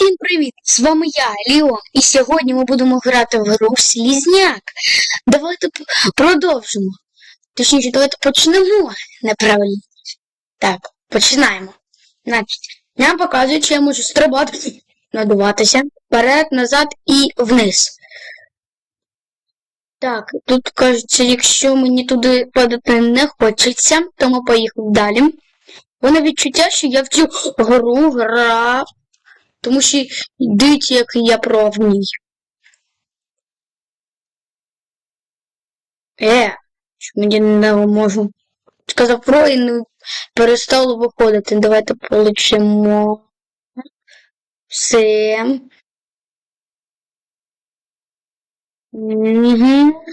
Всім привіт! З вами я, Ліон, і сьогодні ми будемо грати в гру Слізняк. Давайте продовжимо. Точніше, давайте почнемо неправильно. Так, починаємо. Значить, нам показують, що я можу стрибати, надуватися вперед, назад і вниз. Так, тут кажеться, якщо мені туди падати не хочеться, то ми поїхали далі. Воно відчуття, що я в цю гру грав тому що дивіться, як я ній. Е, що мені не можу. Сказав про і не перестало виходити. Давайте получимо. Все. Угу.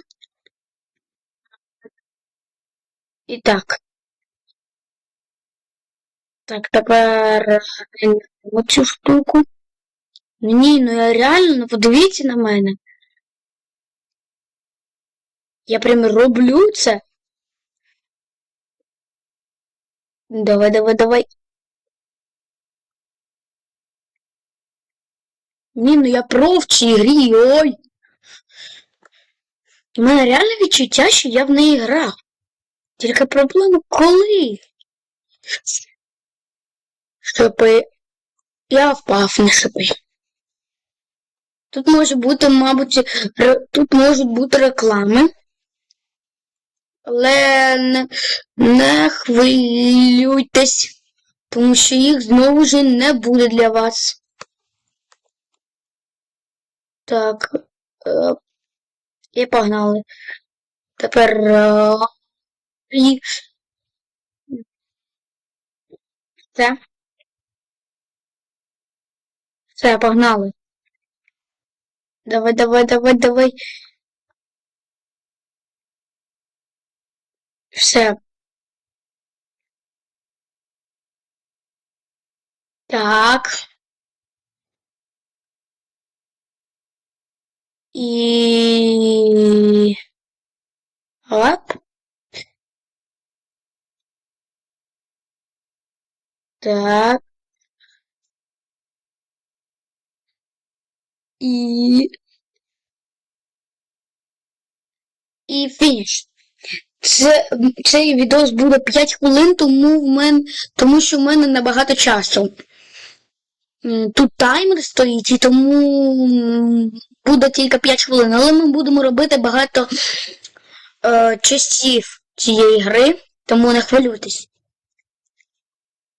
І так. Так, тепер оцю штуку. Ні, ну я реально, ну подивіться на мене. Я прям роблю це. Давай, давай, давай. Ні, ну я про в цій грі, ой. У мене реально відчуття, що я в неї грав. Тільки проблема коли? Шипи. Я впав на шипи. Тут може бути, мабуть, тут можуть бути реклами. Але не, не хвилюйтесь, тому що їх знову ж не буде для вас. Так. Е, і погнали. Тепер. Е, і... Все, погнали. Давай, давай, давай, давай. Все. Так. І... Оп. Так. І... І фініш. Це, цей відос буде 5 хвилин, тому в мен, тому що в мене небагато часу. Тут таймер стоїть, і тому буде тільки 5 хвилин, але ми будемо робити багато е, часів цієї гри, тому не хвилюйтесь.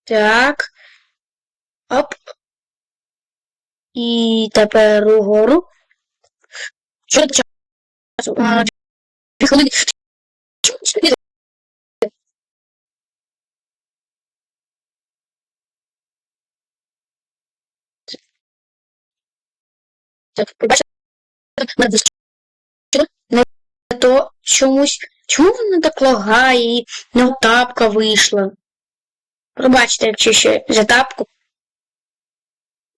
Так. Оп. І тепер угору. Що до часу? Дві хвилини. Мене. Не то чомусь. Чому воно так лагає і не тапка вийшла? Пробачте, якщо ще за тапку.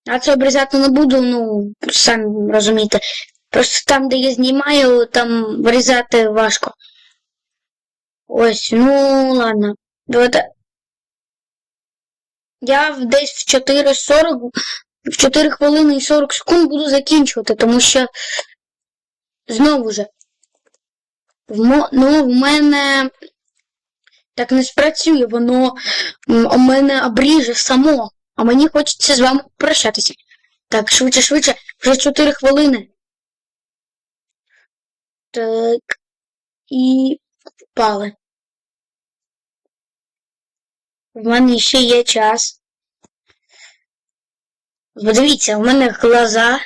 А це обрізати не буду, ну, самі розумієте. Просто там, де я знімаю, там вирізати важко. Ось, ну ладно. Давайте. Я десь в 4.40, в 4 хвилини і 40 секунд буду закінчувати, тому що знову же. В ну, в мене так не спрацює, воно у мене обріже само, а мені хочеться з вами прощатися. Так, швидше, швидше, вже 4 хвилини. Так. І впали. В мене ще є час. Подивіться, у мене глаза.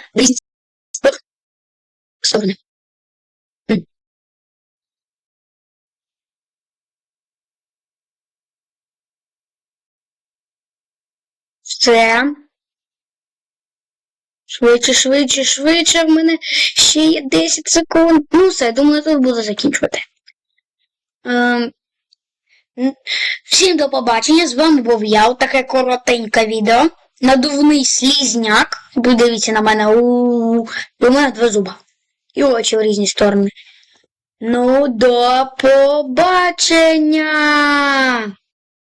Сторони. Все. Швидше, швидше, швидше. В мене ще є 10 секунд. Ну, все, думаю, тут буду закінчувати. Ем, Всім до побачення. З вами був я. Таке коротеньке відео. Надувний слізняк. Подивіться на мене. У мене два зуба. І очі в різні сторони. Ну, до побачення!